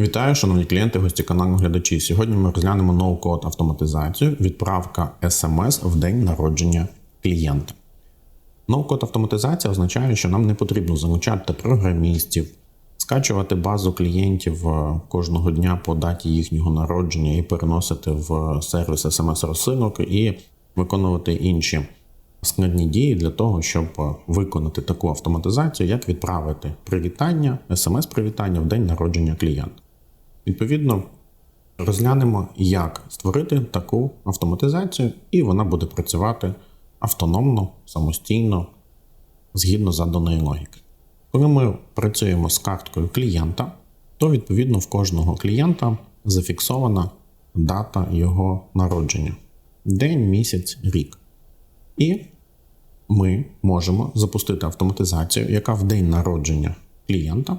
Вітаю, шановні клієнти, гості каналу глядачі. Сьогодні ми розглянемо ноу-код автоматизацію, відправка SMS в день народження клієнта. Ноу-код автоматизація означає, що нам не потрібно залучати програмістів, скачувати базу клієнтів е, кожного дня по даті їхнього народження і переносити в сервіс SMS-розсилок і виконувати інші складні дії для того, щоб е, виконати таку автоматизацію, як відправити привітання, смс-привітання в день народження клієнта. Відповідно, розглянемо, як створити таку автоматизацію, і вона буде працювати автономно, самостійно, згідно заданої логіки. Коли ми працюємо з карткою клієнта, то відповідно в кожного клієнта зафіксована дата його народження: день, місяць, рік. І ми можемо запустити автоматизацію, яка в день народження клієнта,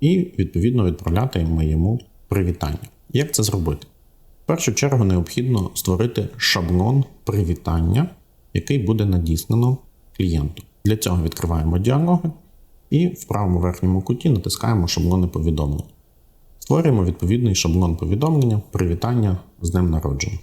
і відповідно відправляти йому привітання. Як це зробити? В першу чергу необхідно створити шаблон привітання, який буде надіслано клієнту. Для цього відкриваємо діалоги і в правому верхньому куті натискаємо шаблони повідомлень. Створюємо відповідний шаблон повідомлення привітання з днем народження.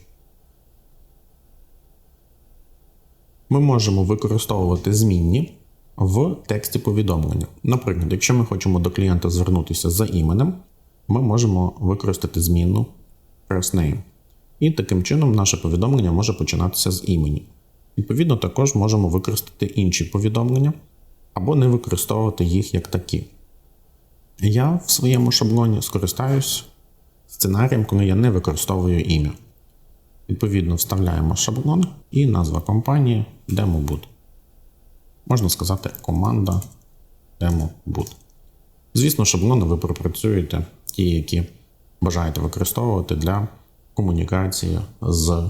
Ми можемо використовувати змінні в тексті повідомлення. Наприклад, якщо ми хочемо до клієнта звернутися за іменем, ми можемо використати змінну name. І таким чином наше повідомлення може починатися з імені. Відповідно, також можемо використати інші повідомлення або не використовувати їх як такі. Я в своєму шаблоні скористаюсь сценарієм, коли я не використовую ім'я. Відповідно, вставляємо шаблон і назва компанії DemoBoot. Можна сказати, команда DemoBoot. Звісно, шаблони ви пропрацюєте ті, які бажаєте використовувати для комунікації з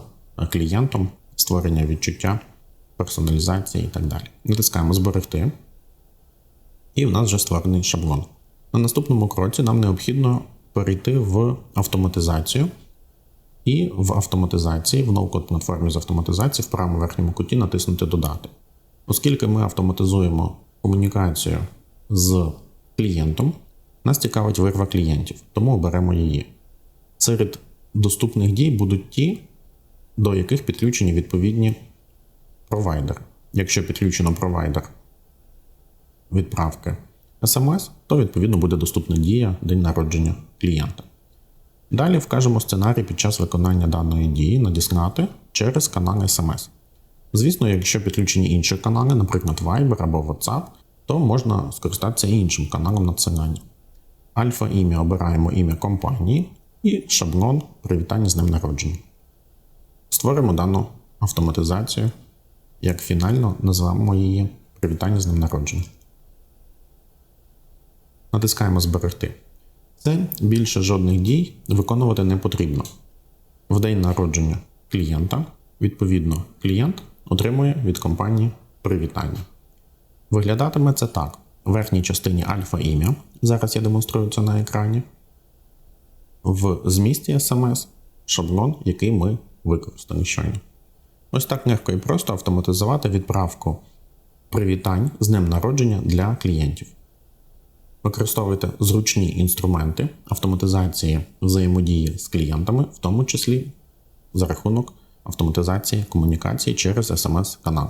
клієнтом, створення відчуття, персоналізації і так далі. Натискаємо Зберегти. І в нас вже створений шаблон. На наступному кроці нам необхідно перейти в автоматизацію. І в автоматизації, в ноу-код платформі з автоматизації в правому верхньому куті натиснути Додати. Оскільки ми автоматизуємо комунікацію з клієнтом, нас цікавить вирва клієнтів, тому оберемо її. Серед доступних дій будуть ті, до яких підключені відповідні провайдери. Якщо підключено провайдер відправки SMS, то відповідно буде доступна дія день народження клієнта. Далі вкажемо сценарій під час виконання даної дії надіслати через канал SMS. Звісно, якщо підключені інші канали, наприклад, Viber або WhatsApp, то можна скористатися іншим каналом надсилання. Альфа ім'я обираємо ім'я компанії і шаблон привітання з ним народження. Створимо дану автоматизацію, як фінально назвемо її привітання з ним народження. Натискаємо Зберегти. Це більше жодних дій виконувати не потрібно. В день народження клієнта, відповідно, клієнт отримує від компанії привітання. Виглядатиме це так: верхній частині альфа ім'я. Зараз я демонструю це на екрані. В змісті SMS шаблон, який ми використали щойно. Ось так легко і просто автоматизувати відправку привітань з днем народження для клієнтів. Використовуйте зручні інструменти автоматизації взаємодії з клієнтами, в тому числі за рахунок автоматизації комунікації через SMS-канал.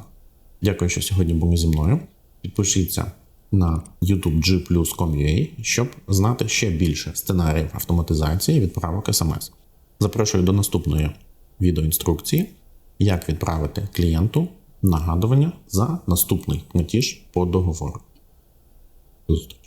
Дякую, що сьогодні були зі мною. Підпишіться на YouTube G+.com.ua, щоб знати ще більше сценаріїв автоматизації відправок SMS. Запрошую до наступної відеоінструкції, як відправити клієнту нагадування за наступний платіж по договору. До зустрічі!